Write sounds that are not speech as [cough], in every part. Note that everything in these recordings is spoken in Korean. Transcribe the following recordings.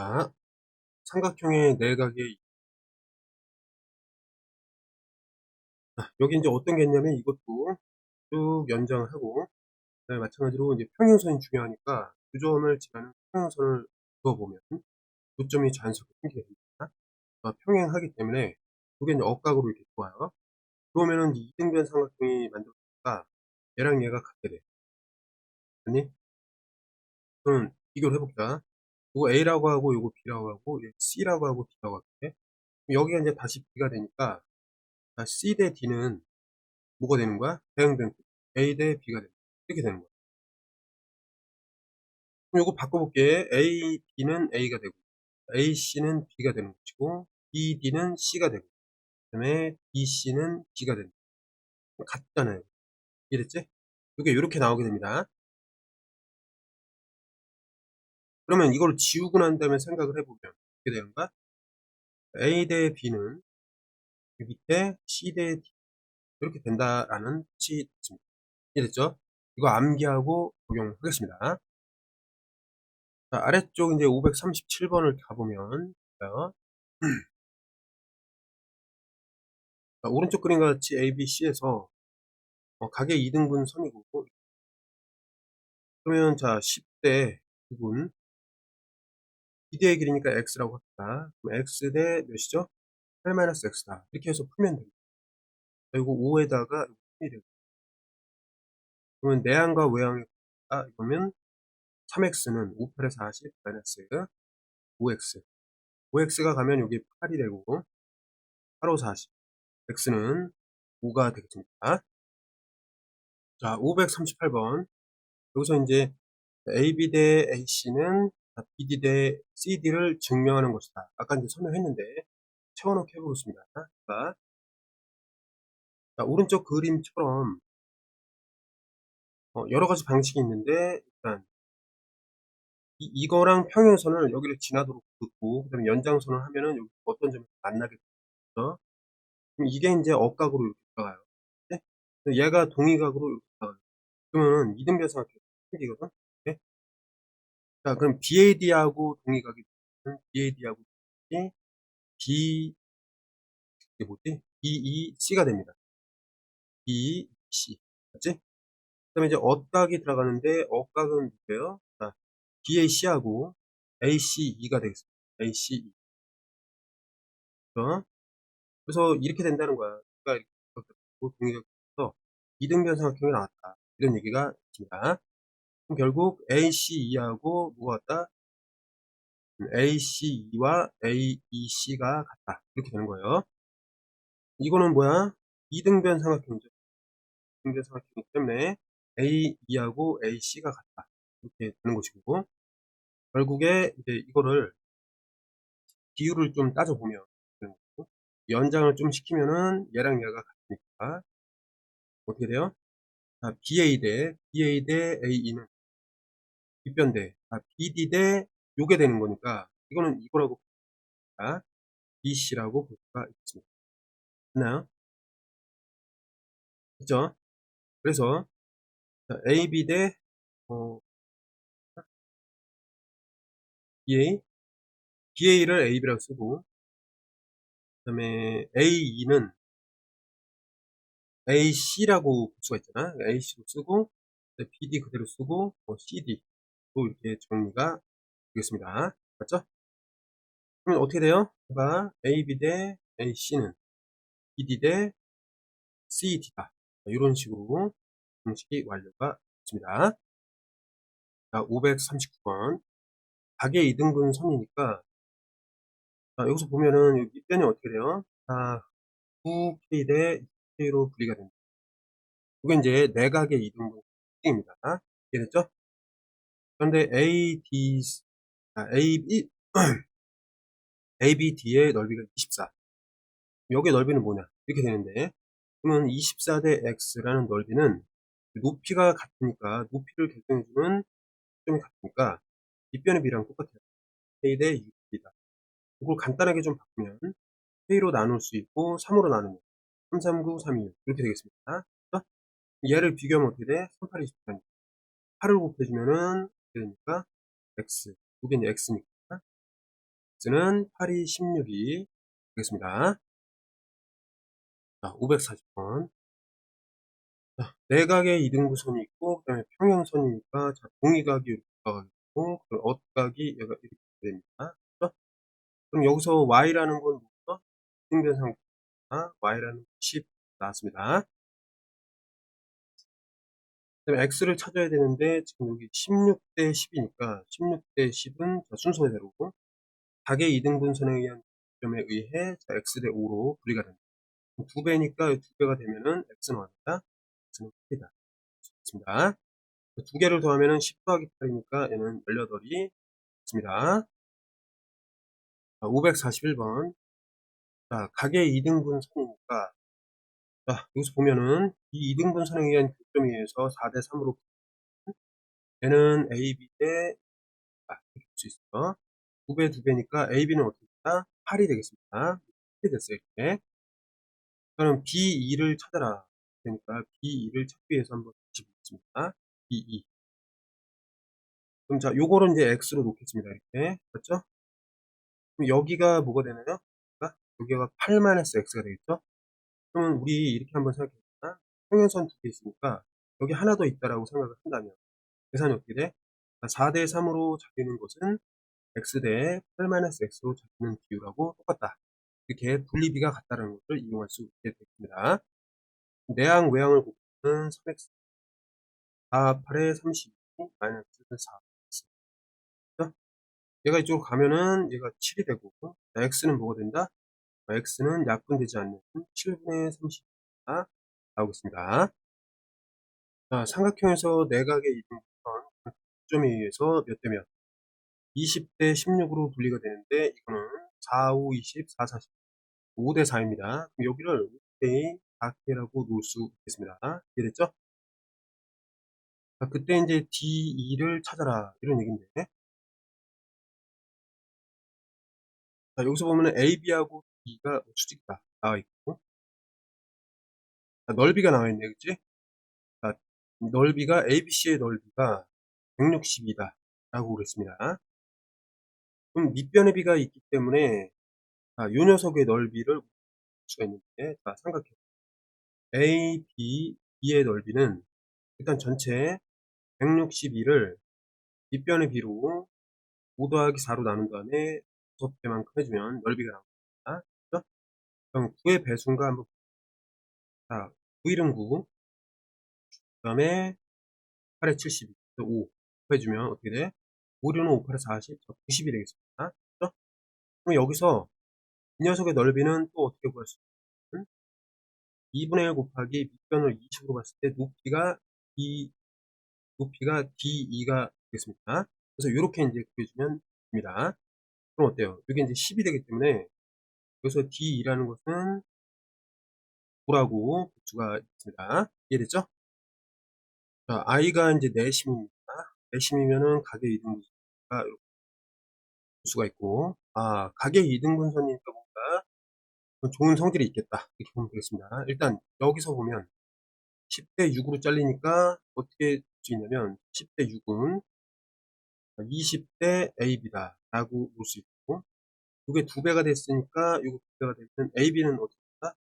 자, 삼각형의 내각의 아, 여기 이제 어떤 게 있냐면 이것도 쭉 연장을 하고 그다음에 마찬가지로 이제 평행선이 중요하니까 두 점을 지나는 평행선을 그어보면 두 점이 자연스럽게 생기게 됩니다. 아, 평행하기 때문에 두개 이제 억각으로 이렇게 좋아요. 그러면은 이 이등변 삼각형이 만들어지니까 얘랑 얘가 같게 돼. 아니? 그럼 비교를 해볼까? 이거 A라고 하고 이거 B라고 하고 얘 C라고 하고 D라고 할게. 여기가 이제 다시 B가 되니까 자, C 대 D는 뭐가 되는 거야? 대응된 A 대 B가 되는 거야. 이렇게 되는 거야. 그럼 이거 바꿔볼게. A, B는 A가 되고 A, C는 B가 되는 것이고 B, D는 C가 되고 그 다음에 B, C는 B가 되는 거야. 같잖아요. 이해됐지? 이게 이렇게 나오게 됩니다. 그러면 이걸 지우고 난 다음에 생각을 해보면 어떻게 되는가? A 대 B는 밑에 C 대 D 이렇게 된다라는 뜻이 있습니다. 이해됐죠? 이거 암기하고 적용하겠습니다. 자, 아래쪽 이제 537번을 가보면 자, 오른쪽 그림과 같이 A, B, C에서 어, 가게 2등분 선이고 그러면 자 10대 2분 2대의 길이니까 x라고 합시다. 그럼 x 대 몇이죠? 8-x다. 이렇게 해서 풀면 됩니다. 그리고 5에다가 1이 되고 그러면 내항과 외항의 아, 이러면 3x는 5, 8에 40 마이너스 5x 5x가 가면 여기 8이 되고 8, 5, 40 x는 5가 되겠습니다. 자, 538번 여기서 이제 AB 대 AC는 BD 대 CD를 증명하는 것이다. 아까 이제 설명했는데 채워넣기 해보겠습니다. 자, 자, 오른쪽 그림처럼 어, 여러 가지 방식이 있는데 일단 이, 이거랑 평행선을 여기를 지나도록 긋고 그다음에 연장선을 하면은 여기 어떤 점에서 만나게 되죠. 그럼 이게 이제 억각으로 이렇게 들어가요. 네? 얘가 동의각으로 이렇게 들어가요. 그러면 이등변 삼각형 생기거든. 네? 자, 그럼 BAD하고 동의각이 BAD하고 B 이게 뭐지? BEC가 됩니다. BEC 맞지? 그 다음에 이제 억각이 들어가는데 억각은 뭐예요? 자, BAC하고 ACE가 되겠습니다. ACE 그렇죠? 그래서 이렇게 된다는 거야. 그러니까 이렇게 동의각에서 이등변 삼각형이 나왔다. 이런 얘기가 있습니다. 그럼 결국 ACE하고 뭐가 같다? ACE와 AEC가 같다. 이렇게 되는 거예요. 이거는 뭐야? 이등변 삼각형이죠. 이등변 삼각형이기 때문에 AE하고 AC가 같다. 이렇게 되는 것이고 결국에 이제 이거를 비율을 좀 따져보면 연장을 좀 시키면은 얘랑 얘가 같으니까 어떻게 돼요? 자, BA 대 BA 대 AE는 뒷변대 아, BD 대 요게 되는 거니까 이거는 이거라고 자, BC라고 볼 수가 있습니다. 됐나요? 그죠? 그래서 AB 대 어, BA BA를 AB라고 쓰고 그 다음에 AE는 AC라고 볼 수가 있잖아. AC로 쓰고 BD 그대로 쓰고 뭐 CD 또 이렇게 정리가 되겠습니다. 맞죠? 그러면 어떻게 돼요? 제가 AB 대 AC는 BD 대 CD다. 이런 식으로 공식이 완료가 됐습니다. 자, 539번. 가계 2등분 선이니까 자, 여기서 보면은 밑변이 어떻게 돼요? 자, 9K 대 2K로 분리가 됩니다. 이게 이제 내각의 2등분 특징입니다. 이해됐죠? 그런데 A, D, 아, A, B, [clears throat] A, B, D의 넓이가 24. 여기의 넓이는 뭐냐? 이렇게 되는데, 그러면 24 대 X라는 넓이는 높이가 같으니까, 높이를 결정해주는 점이 같으니까, 뒷변의 비랑 똑같아요. A 대 6이다. 이걸 간단하게 좀 바꾸면, K로 나눌 수 있고, 3으로 나누면, 3, 3, 9, 3, 2, 6. 이렇게 되겠습니다. 얘를 비교하면 어떻게 돼? 3, 8, 24니까. 8을 곱해주면은, 되니까? X. 이제 X니까. x는 8이 16이 되겠습니다. 자, 540번. 자, 내각의 이등분선이 있고, 그 다음에 평행선이니까, 자, 동의각이 이렇게 가고, 그럼 엇각이 얘가 이렇게 됩니다. 그렇죠? 그럼 여기서 y라는 건 뭐죠? 등변상 y라는 건10 나왔습니다. 그다음에 x를 찾아야 되는데 지금 여기 16대 10이니까 16대 10은 순서대로 각의 이등분선에 의한 점에 의해 자, x대 5로 분리가 됩니다. 두 배니까 두 배가 되면은 x는 얼마다? x는 8이다. 있습니다. 두 개를 더하면은 10 더하기 8이니까 얘는 18이 있습니다. 541번. 자, 각의 이등분 선이니까 자, 여기서 보면은 이 이등분 선에 의한 교점에 의해서 4대 3으로 얘는 AB 대 아, 이렇게 볼 수 있어요. 2배 2배니까 AB는 어떻게 된다? 8이 되겠습니다. 이렇게 됐어요. 이렇게. 그럼 B2를 찾아라. 그러니까 B2를 찾기 위해서 한번 다시 보겠습니다. B2. 그럼 자, 요거를 이제 X로 놓겠습니다. 이렇게. 그렇죠? 그럼 여기가 뭐가 되나요? 여기가 8-X가 되겠죠? 그러면 우리 이렇게 한번 생각해볼까? 평행선 두 개 있으니까 여기 하나 더 있다라고 생각을 한다면 계산이 어떻게 돼? 4대 3으로 잡히는 것은 x대 8-x로 잡히는 비율하고 똑같다. 이렇게 분리비가 같다는 것을 이용할 수 있게 됩니다. 내항 외항을 곱하면 3x 4, 8에 32 마이너스 4x 그렇죠? 얘가 이쪽으로 가면은 얘가 7이 되고 x는 뭐가 된다? X는 약분되지 않는 7분의 30가 나오겠습니다. 자, 삼각형에서 내각의 이등분 점에 의해서 몇 대면 20대 16으로 분리가 되는데 이거는 4, 5, 20, 4, 40 5대 4입니다. 그럼 여기를 5대 4K라고 놓을 수 있겠습니다. 이해됐죠? 자, 그때 이제 D2를 찾아라 이런 얘기인데 자, 여기서 보면은 AB하고 D가 수직이다 나와 있고 자, 넓이가 나와 있네 그치? 자, 넓이가 ABC의 넓이가 160이다 라고 그랬습니다. 그럼 밑변의 비가 있기 때문에 자, 요 녀석의 넓이를 볼 수가 있는데 자, 삼각형 A, B, B의 넓이는 일단 전체 162를 밑변의 비로 5 더하기 4로 나눈 다음에 6배만큼 해주면 넓이가 나옵니다. 그럼 9의 배수인가 한번 자, 9일은 9, 그 다음에 8에 72, 5 해주면 어떻게 돼? 5, 6은 5, 8에 40, 90이 되겠습니다. 그렇죠? 그럼 여기서 이 녀석의 넓이는 또 어떻게 구할 수 있냐면 2분의 1 곱하기 밑변을 20으로 봤을 때 높이가 D, 높이가 D2가 되겠습니다. 그래서 이렇게 이제 구해주면 됩니다. 그럼 어때요? 이게 이제 10이 되기 때문에 여기서 D2라는 것은 9라고 볼 수가 있습니다. 이해됐죠? 자, i가 이제 내심입니다. 내심이면은 가계 이등분선가 볼 수가 있고, 아, 가계 이등분선이니까 뭔가 좋은 성질이 있겠다. 이렇게 보면 되겠습니다. 일단 여기서 보면 10대 6으로 잘리니까 어떻게 볼수 있냐면 10대 6은 20대 AB다 라고 볼 수 있고 이게 두 배가 됐으니까 이거 두 배가 되면 AB는 될까?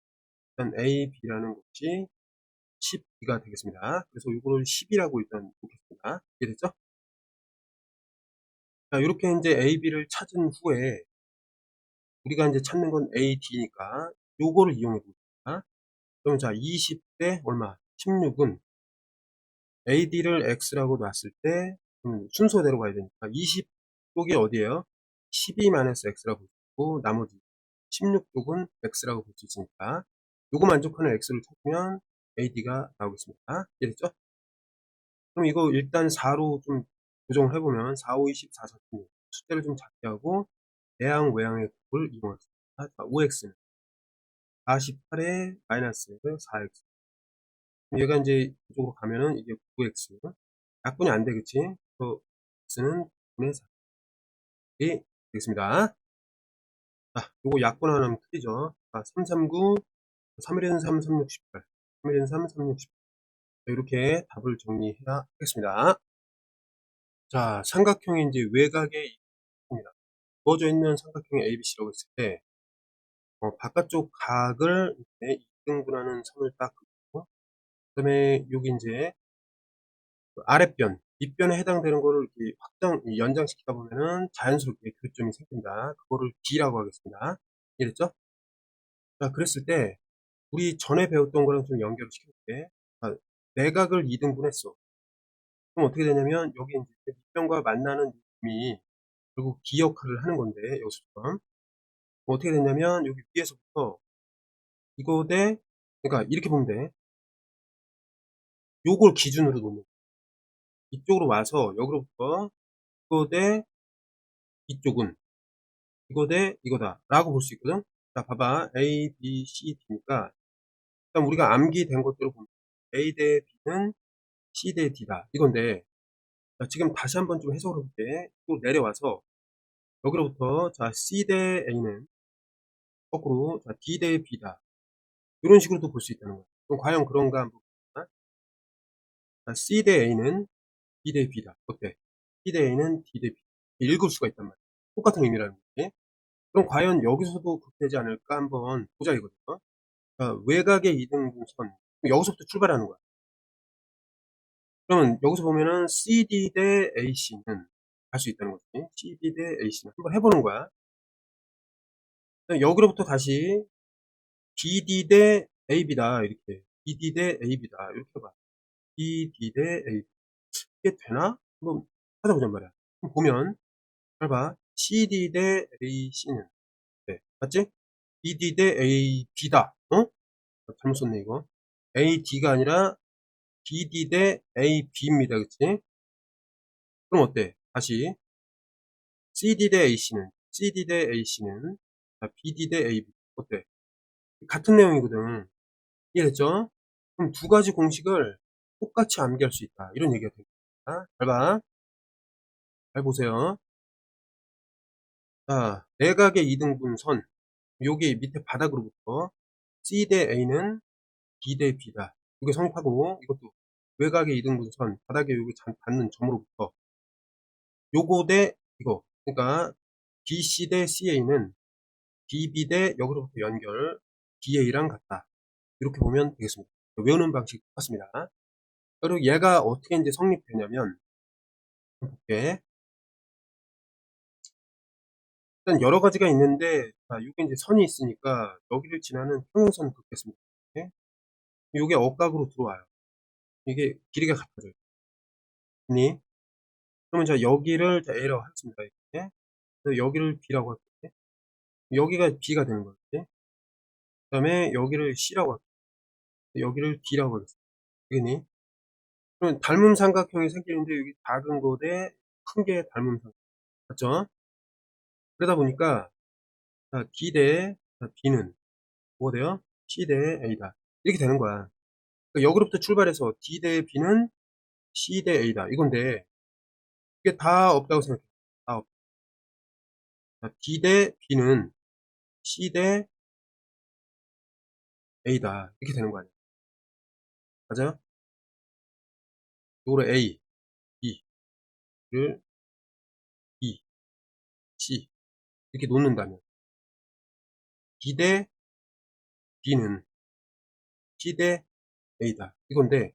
일단 AB라는 것이 12가 되겠습니다. 그래서 이거를 10이라고 일단 보겠습니다. 이해 됐죠? 자, 이렇게 이제 AB를 찾은 후에 우리가 이제 찾는 건 AD니까 요거를 이용해 봅니다. 그럼 자, 20대 얼마? 16은 AD를 X라고 놨을 때 음, 순서대로 가야 되니까 20 쪽이 어디에요? 12-X라고 볼고 나머지 16쪽은 X라고 볼 수 있으니까 요거 만족하는 X를 찾으면 AD가 나오겠습니다. 이해됐죠? 그럼 이거 일단 4로 좀 조정을 해보면 4, 5, 20, 4, 4, 16 숫자를 좀 작게 하고 내항, 외항의 곱을 이용하겠습니다. 자, 5x는 48에 마이너스 4x 얘가 이제 이쪽으로 가면은 이게 9x 약분이 안 되겠지? 그 x는 9분의 4이 되겠습니다. 자, 요거 약분 하면 틀리죠. 자, 339, 3일은 3, 3, 6, 18 3일은 3, 3, 6, 18 이렇게 답을 정리해야 하겠습니다. 자, 삼각형의 이제 외곽의 입니다. 주어져 있는 삼각형의 ABC라고 했을 때, 어, 바깥쪽 각을 이렇게 2등분하는 선을 딱 그리고, 그 다음에 여기 이제 그 아랫변, 윗변에 해당되는 거를 확장, 연장시키다 보면은 자연스럽게 교점이 생긴다. 그거를 D라고 하겠습니다. 이랬죠? 자, 그랬을 때, 우리 전에 배웠던 거랑 좀 연결을 시켜볼게. 자, 내각을 2등분했어. 그럼 어떻게 되냐면, 여기 이제 밑변과 만나는 느낌이 결국 D 역할을 하는 건데, 여기서처럼. 뭐 어떻게 되냐면, 여기 위에서부터 이거 대, 그러니까 이렇게 보면 돼. 요걸 기준으로 놓는. 이쪽으로 와서 여기로부터 이거 대 이쪽은 이거 대 이거다 라고 볼 수 있거든? 자 봐봐. A, B, C, D니까 일단 우리가 암기된 것대로 보면 A 대 B는 C 대 D다. 이건데 자, 지금 다시 한번 좀 해석을 해볼게. 또 내려와서 여기로부터 자 C 대 A는 거꾸로 자, D 대 B다. 이런 식으로도 볼 수 있다는 거야. 그럼 과연 그런가 한번 볼까? 자, C 대 A는 D 대 B다 어때 D 대 A는 D 대 B 읽을 수가 있단 말이야 똑같은 의미라는 거지 그럼 과연 여기서도 그렇게 되지 않을까 한번 보자 이거죠. 자, 외곽의 이등분선 여기서부터 출발하는 거야. 그러면 여기서 보면은 CD 대 AC는 갈수 있다는 거지. CD 대 AC는 한번 해보는 거야. 여기로부터 다시 BD 대 AB다 이렇게 BD 대 AB다 이렇게 해봐. BD 대 AB 이게 되나? 한번 찾아보자 말이야. 보면 잘 봐. CD 대 AC는 네, 맞지? BD 대 AB다. 어? 잘못 썼네 이거. AD가 아니라 BD 대 AB입니다. 그치? 그럼 어때? 다시 CD 대 AC는 CD 대 AC는 BD 대 AB 어때? 같은 내용이거든. 이해됐죠? 그럼 두 가지 공식을 똑같이 암기할 수 있다. 이런 얘기가 됩니다. 잘 봐. 잘 보세요. 자, 내각의 이등분 선. 여기 밑에 바닥으로부터 C 대 A는 D 대 B다. 이게 성립하고 이것도 외곽의 이등분 선 바닥에 여기 닿는 점으로부터 요거 대 이거 그러니까 BC 대 CA는 DB 대 여기로부터 연결 DA랑 같다. 이렇게 보면 되겠습니다. 외우는 방식 똑같습니다. 그리고 얘가 어떻게 이제 성립되냐면 볼게. 일단 여러 가지가 있는데 자, 이게 이제 선이 있으니까 여기를 지나는 평행선을 긋겠습니다. 이렇게. 이게 억각으로 들어와요. 이게 길이가 같아져요. 니 그러면 자 여기를 자 A라고 하겠습니다. 이렇게. 그래서 여기를 B라고 할게요. 여기가 B가 되는 거지. 그 다음에 여기를 C라고 할게요. 여기를 D라고 하겠습니다. 되겠니? 그러면 닮은 삼각형이 생기는데 여기 작은 거 대 큰 게 닮은 삼각형. 맞죠? 그러다 보니까 자, D 대 B는 뭐가 돼요? C 대 A다. 이렇게 되는 거야. 그러니까 여기로부터 출발해서 D 대 B는 C 대 A다. 이건데 이게 다 없다고 생각해. 다 없. 자, D 대 B는 C 대 A다. 이렇게 되는 거 아니야. 맞아요? 이거로 A, B를 B, C 이렇게 놓는다면 D 대 B는 C 대 A다. 이건데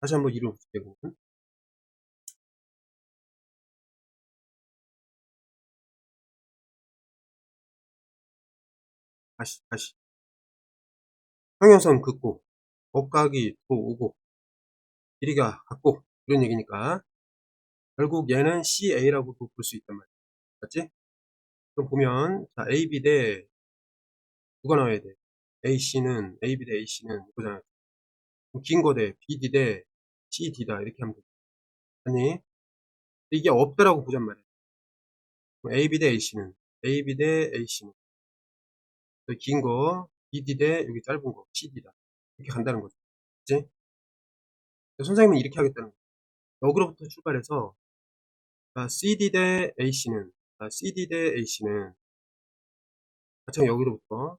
다시 한번 이뤄볼게요. 다시 다시 평행선 긋고 억각이 또 오고 길이가 같고 이런 얘기니까 결국 얘는 CA라고 볼 수 있단 말이야. 맞지? 그럼 보면 자 AB 대 누가 나와야 돼? AC는 AB 대 AC는 이거잖아. 긴거 대 BD 대 CD다 이렇게 하면 돼. 아니 이게 없다라고 보잔 말이야. AB 대 AC는 AB 대 AC는 긴 거 BD 대 여기 짧은 거 CD다 이렇게 간다는 거죠. 그치? 선생님은 이렇게 하겠다는 거예요. 여기로부터 출발해서 CD 대 AC는 CD 대 AC는 마찬 여기로부터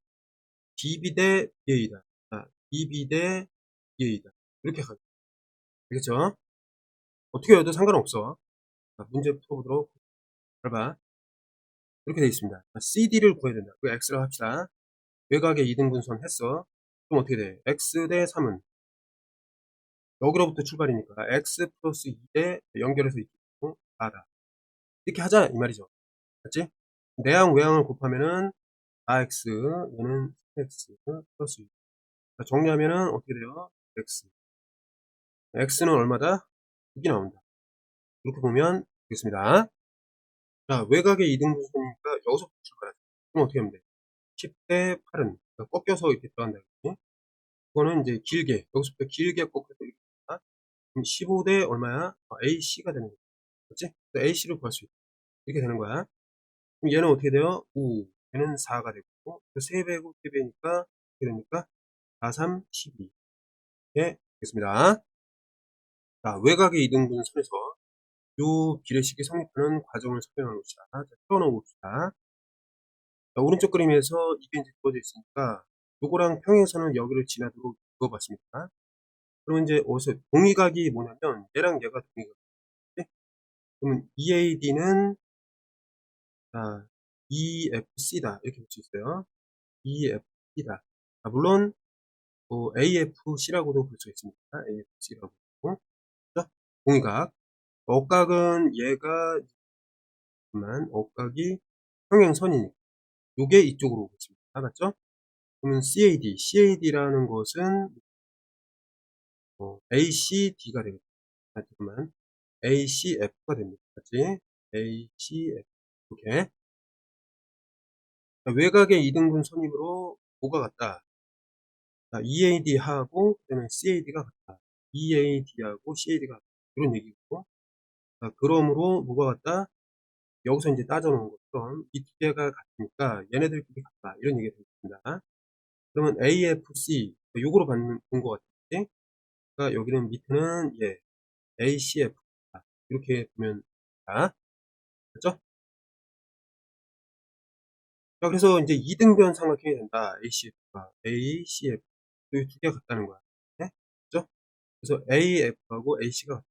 DB 대 BA다. DB 대 BA다. 이렇게 가죠. 알겠죠? 어떻게 해도 상관없어. 자, 문제 풀어보도록 잘 봐. 이렇게 되어 있습니다. CD를 구해야 된다. 그 X라고 합시다. 외곽의 이등분선 했어. 그럼 어떻게 돼? X 대 3은 여기로부터 출발이니까 X 플러스 2대 연결해서 있고 4다. 이렇게 하자 이 말이죠. 맞지? 내항 외항을 곱하면은 4x 얘는 3x 플러스 2. 정리하면은 어떻게 돼요? x. x는 얼마다? 6이 나온다. 이렇게 보면 되겠습니다. 자, 외곽의 이등분선이니까 여기서부터 출발하죠. 그럼 어떻게 하면 돼? 10대 8은 그러니까 꺾여서 이렇게 들어간다. 그거는 이제 길게, 여기서부터 길게 꺾여서 이렇게. 그럼 15대 얼마야? 어, AC가 되는 거야. 그렇지? AC를 구할 수 있다. 이렇게 되는 거야. 그럼 얘는 어떻게 돼요? 5. 얘는 4가 되고, 3배고 3배니까, 어떻게 됩니까? 4, 3, 12. 예, 되겠습니다. 자, 외곽의 이등분 선에서 요 비례식이 성립하는 과정을 설명한 것이다. 자, 풀어놓어 봅시다. 자, 오른쪽 그림에서 이게 이제 그어져 있으니까 요거랑 평행선을 여기를 지나도록 그어봤습니다. 그러면 이제 어디서 동의각이 뭐냐면 얘랑 얘가 동의각. 네? 그러면 EAD는 자, EFC다 이렇게 볼 수 있어요. EFC다. 아, 물론 뭐 AFC라고도 볼 수 있습니다. AFC라고. 그렇죠? 동의각. 억각은 얘가 만 억각이 평행선이니까 요게 이쪽으로 오겠습니다. 맞죠? 그러면 CAD, CAD라는 것은 어, ACD가 되겠다. 잠깐만 ACF가 됩니다. 맞지? ACF 이렇게 외곽의 이등분 선임으로 뭐가 같다? EAD하고 그다음에 CAD가 같다. EAD하고 CAD가 같다. 이런 얘기고 그러므로 뭐가 같다? 여기서 이제 따져놓은 것처럼 이 두 개가 같으니까 얘네들끼리 같다. 이런 얘기가 되겠습니다. 그러면 AFC, 요거로 받는, 본것 같은데, 그러니까 여기는 밑에는, 예, ACF. 이렇게 보면, 자, 그죠? 자, 그래서 이제 이등변 삼각형이 된다. ACF가. ACF. 이두 개가 같다는 거야. 네? 그죠? 그래서 AF하고 AC가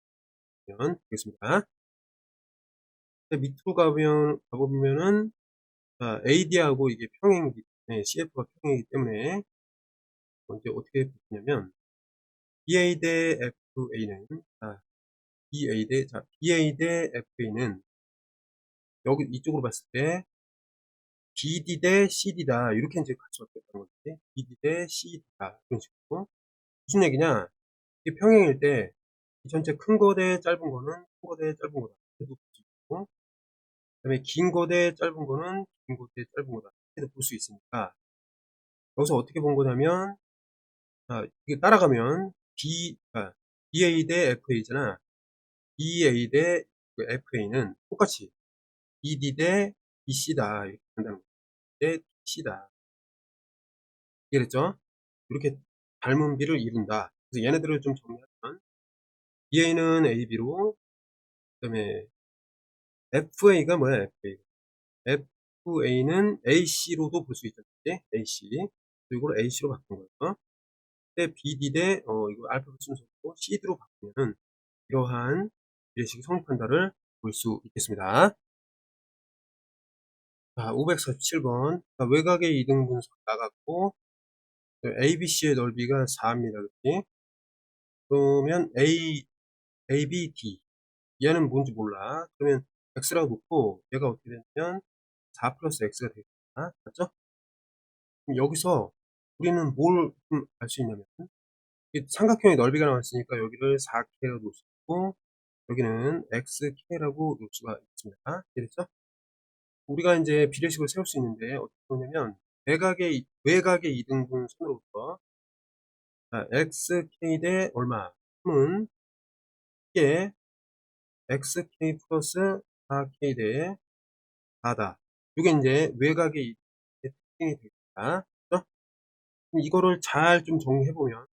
같으면 되겠습니다. 밑으로 가보면, 가보면은, 자, AD하고 이게 평행, 네, CF가 평행이기 때문에, 먼저 어떻게 보냐면, BA 대 FA는, 자, BA 대, 자, BA 대 FA는, 여기, 이쪽으로 봤을 때, BD 대 CD다. 이렇게 이제 같이 바뀌었다는 거지. BD 대 CD다. 이런 식으로. 무슨 얘기냐? 이게 평행일 때, 이 전체 큰 거 대 짧은 거는 큰 거 대 짧은 거다. 이렇게 볼수 있고, 그 다음에 긴 거 대 짧은 거는 긴 거 대 짧은 거다. 볼 수 있으니까, 여기서 어떻게 본 거냐면, 자, 이게 따라가면, B, 아, BA 대 FA잖아. BA 대 FA는 똑같이 BD 대 BC다. 이렇게 된다는 거죠. 대 C다. 이해됐죠? 이렇게 닮은 비를 이룬다. 그래서 얘네들을 좀 정리하면, BA는 AB로, 그 다음에 FA가 뭐야, FA. FA는 AC로도 볼 수 있잖아. AC. 이걸 AC로 바꾼 거예요. 때 BD 대, 어, 이거 알파벳 순서고 CD로 바꾸면은 이러한 비례식이 성립한다를 볼 수 있겠습니다. 자, 547번. 자, 외곽의 이등분석 나갔고, ABC의 넓이가 4입니다. 그치? 그러면 A, ABD. 얘는 뭔지 몰라. 그러면 X라고 놓고, 얘가 어떻게 되냐면, 4 플러스 X가 되겠다. 맞죠? 그럼 여기서 우리는 뭘 알 수 있냐면, 삼각형의 넓이가 나왔으니까 여기를 4K로 놓을 수 있고, 여기는 XK라고 놓을 수가 있습니다. 이해됐죠? 우리가 이제 비례식을 세울 수 있는데, 어떻게 보냐면, 외곽의, 외곽의 이등분 선으로부터, 자, XK 대 얼마? 3은, 이게, XK 플러스 4K 대 4다. 이게 이제 외곽의 특징이 되겠다. 그렇죠? 이거를 잘 좀 정리해보면,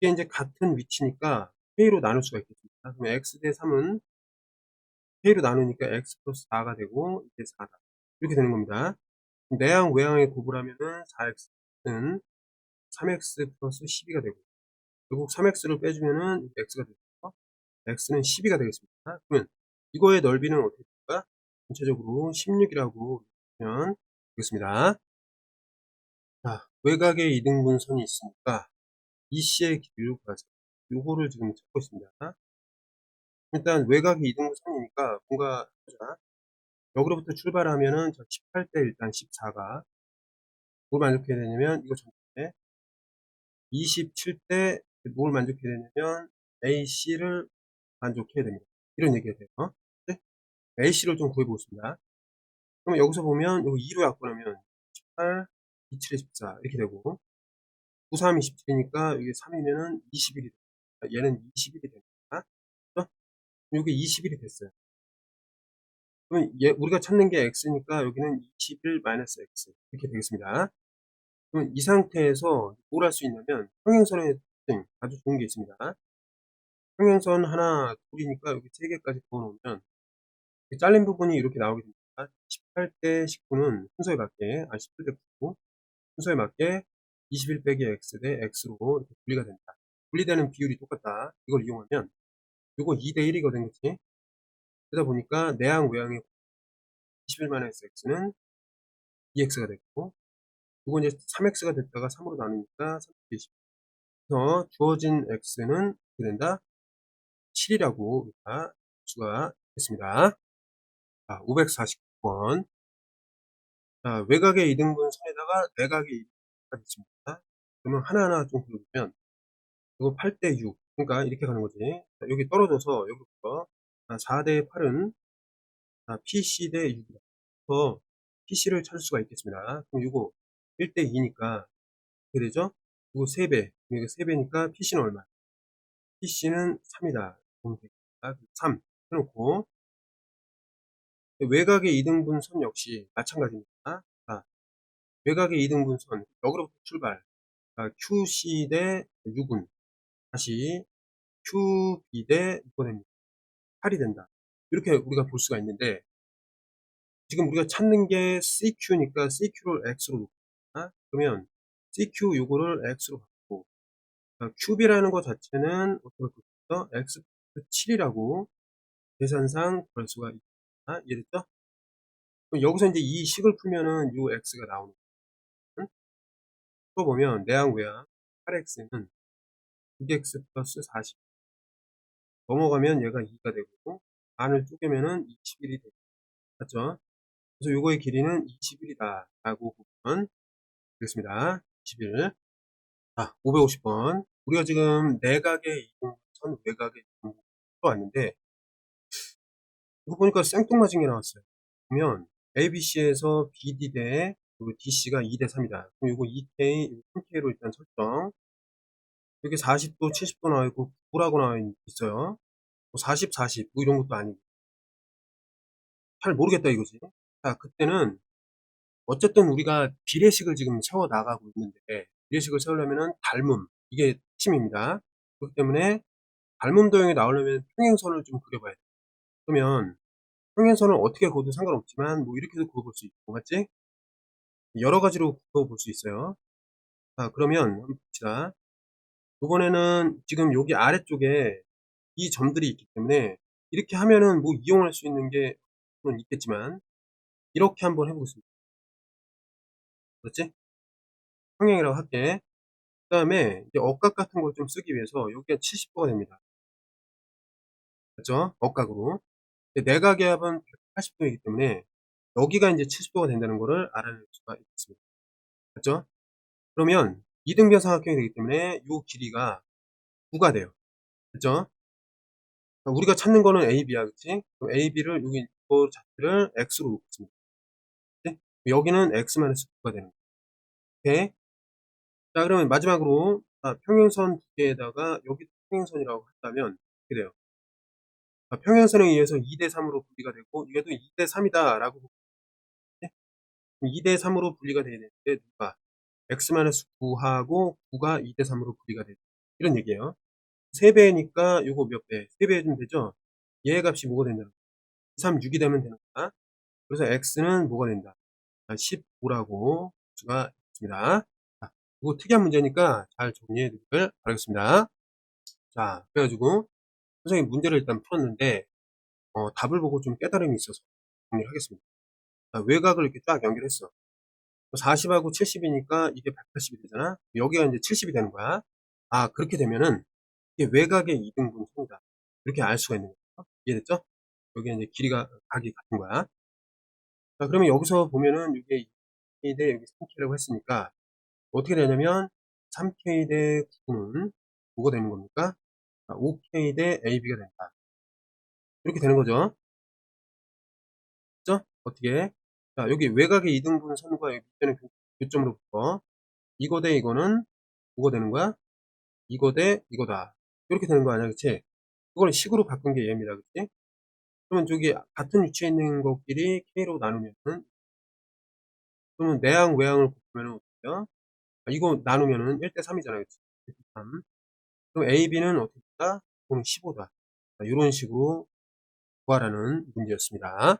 이게 이제 같은 위치니까 K로 나눌 수가 있겠습니다. 그럼 X 대 3은 K로 나누니까 X 플러스 4가 되고, 이게 4다. 이렇게 되는 겁니다. 내항, 외항의 곱을 하면은 4X는 3X 플러스 12가 되고, 결국 3X를 빼주면은 X가 되죠. X는 12가 되겠습니다. 그러면 이거의 넓이는 어떻게 될까? 전체적으로 16이라고 보면 되겠습니다. 자, 외곽에 이등분선이 있으니까 EC의 길이를 구하세요. 요거를 지금 찾고 있습니다. 일단 외곽이 이등분선이니까 뭔가 보자. 여기로부터 출발하면은 저 18대 일단 14가 뭘 만족해야 되냐면 이거 전체 27대 뭘 만족해야 되냐면 AC를 만족해야 됩니다. 이런 얘기가 돼요. 네? AC를 좀 구해보겠습니다. 그럼 여기서 보면 이거 2로 약분하면 18, 27에 14 이렇게 되고 9, 3, 27이니까 이게 3이면은 21이 됩니다. 얘는 21이 됩니다. 그렇죠? 이게 21이 됐어요. 그러면 얘 우리가 찾는 게 x니까 여기는 21 마이너스 x 이렇게 되겠습니다. 그럼 이 상태에서 뭘 할 수 있냐면 평행선의 특징 아주 좋은 게 있습니다. 평행선 하나 둘이니까 여기 세 개까지 그어놓으면 잘린 부분이 이렇게 나오게 됩니다. 18대 19는 순서에 맞게 아 18대 9 순서에 맞게 21 빼기 x 대 x로 이렇게 분리가 된다. 분리되는 비율이 똑같다. 이걸 이용하면 이거 2대 1이거든, 그치? 그러다 보니까 내항 외항의 21 마이너스 x는 2x가 됐고 이거 이제 3x가 됐다가 3으로 나누니까 3대 20. 그래서 주어진 x는 어떻게 된다? 7이라고 우리가 수가 됐습니다. 자, 549번. 자, 외곽의 이등분 선에다가 내각의 이등분가 있습니다. 그러면 하나하나 좀 그려보면 이거 8대 6. 그러니까 이렇게 가는 거지. 자, 여기 떨어져서 여기부터 4대 8은 PC 대 6이다. 그래서 PC를 찾을 수가 있겠습니다. 그럼 이거 1대 2니까 어떻게 되죠? 이거 3배. 이거 3배니까 PC는 얼마? PC는 3이다. 3 해놓고 외곽의 이등분선 역시 마찬가지입니다. 자, 외곽의 이등분선 여기로부터 출발 자, QC 대 6은 다시 QB 대 6가 됩니다. 8이 된다. 이렇게 우리가 볼 수가 있는데 지금 우리가 찾는 게 CQ니까 CQ를 X로 놓습니다. 그러면 CQ 요거를 X로 바꾸고 QB라는 것 자체는 어떻게 바꾸죠? X 7이라고 계산상 구할 수가 있습 니다. 이해됐죠? 그럼 여기서 이제 이 식을 풀면은 요 X가 나오는 거예요. 또 보면 내항 외항 8X는 6X 플러스 40 넘어가면 얘가 2가 되고 반을 쪼개면은 21이 되고 맞죠? 그래서 요거의 길이는 21이다 라고 보면 되겠습니다. 21 자, 550번 우리가 지금 내각의 이동선 외곽의 이동선 왔는데 이거 보니까 생뚱맞은 게 나왔어요. 보면 ABC에서 BD 대 그리고 DC가 2대 3이다. 그럼 이거 2K, 3K로 일단 설정. 여기 40도, 70도 나와 있고 9라고 나와 있어요. 40, 40, 뭐 이런 것도 아니고. 잘 모르겠다 이거지. 자, 그때는 어쨌든 우리가 비례식을 지금 세워 나가고 있는데 비례식을 세우려면은 닮음 이게 핵심입니다. 그렇기 때문에 닮음 도형이 나오려면 평행선을 좀 그려봐야 돼. 그러면 평행선을 어떻게 그어도 상관없지만 뭐 이렇게도 그어볼 수 있고 맞지? 여러 가지로 그어볼 수 있어요. 자 그러면 한번 봅시다. 이번에는 지금 여기 아래쪽에 이 점들이 있기 때문에 이렇게 하면은 뭐 이용할 수 있는 게 있겠지만 이렇게 한번 해보겠습니다. 그렇지? 평행이라고 할게. 그 다음에 억각 같은 걸 좀 쓰기 위해서 여기가 70도가 됩니다. 그렇죠? 억각으로. 내각의 합은 180도이기 때문에 여기가 이제 70도가 된다는 것을 알아낼 수가 있습니다. 맞죠? 그러면 이등변 삼각형이 되기 때문에 이 길이가 9가 돼요. 그죠? 우리가 찾는 거는 AB야, 그치? 그럼 AB를 여기 이거 자체를 X로 놓겠습니다. 네? 여기는 X-9가 되는 거예요. 오케이? 자, 그러면 마지막으로 아, 평행선 두 개에다가 여기 평행선이라고 한다면 어떻게 돼요? 아, 평행선에 의해서 2대3으로 분리가 되고 이게 또 2대3이다 라고 네? 2대3으로 분리가 되는데 누가 x-9하고 9가 2대3으로 분리가 되죠. 이런 얘기예요. 3배니까 요거 몇 배? 3배 해주면 되죠? 얘 값이 뭐가 된다는 거야? 3, 6이 되면 되는 거야. 그래서 x는 뭐가 된다? 15라고 수가 있습니다. 자, 이거 특이한 문제니까 잘 정리해 두길 바라겠습니다. 자, 그래가지고 선생님 문제를 일단 풀었는데 어, 답을 보고 좀 깨달음이 있어서 정리를 하겠습니다. 자, 외곽을 이렇게 쫙 연결했어. 40하고 70이니까 이게 180이 되잖아. 여기가 이제 70이 되는 거야. 아, 그렇게 되면은 이게 외곽의 이등분 선이다. 이렇게 알 수가 있는 거죠. 이해됐죠? 여기 이제 길이가 각이 같은 거야. 자, 그러면 여기서 보면은 이게 2K 대 여기 3K라고 했으니까 어떻게 되냐면 3K 대 9는 뭐가 되는 겁니까? 5K 대 AB가 된다. 이렇게 되는 거죠. 그죠? 어떻게? 자, 여기 외곽의 이등분 선과 교- 교점으로부터 이거 대 이거는 뭐가 되는 거야? 이거 대 이거다. 이렇게 되는 거 아니야, 그치? 그걸 식으로 바꾼 게 얘입니다, 그치? 그러면 저기 같은 위치에 있는 것끼리 K로 나누면은 그러면 내항, 외항을 곱하면 어떻게 돼요? 아, 이거 나누면은 1대 3이잖아요, 그치? 3. 그럼 A, B는 어떻게? 그럼 15다. 이런 식으로 구하라는 문제였습니다.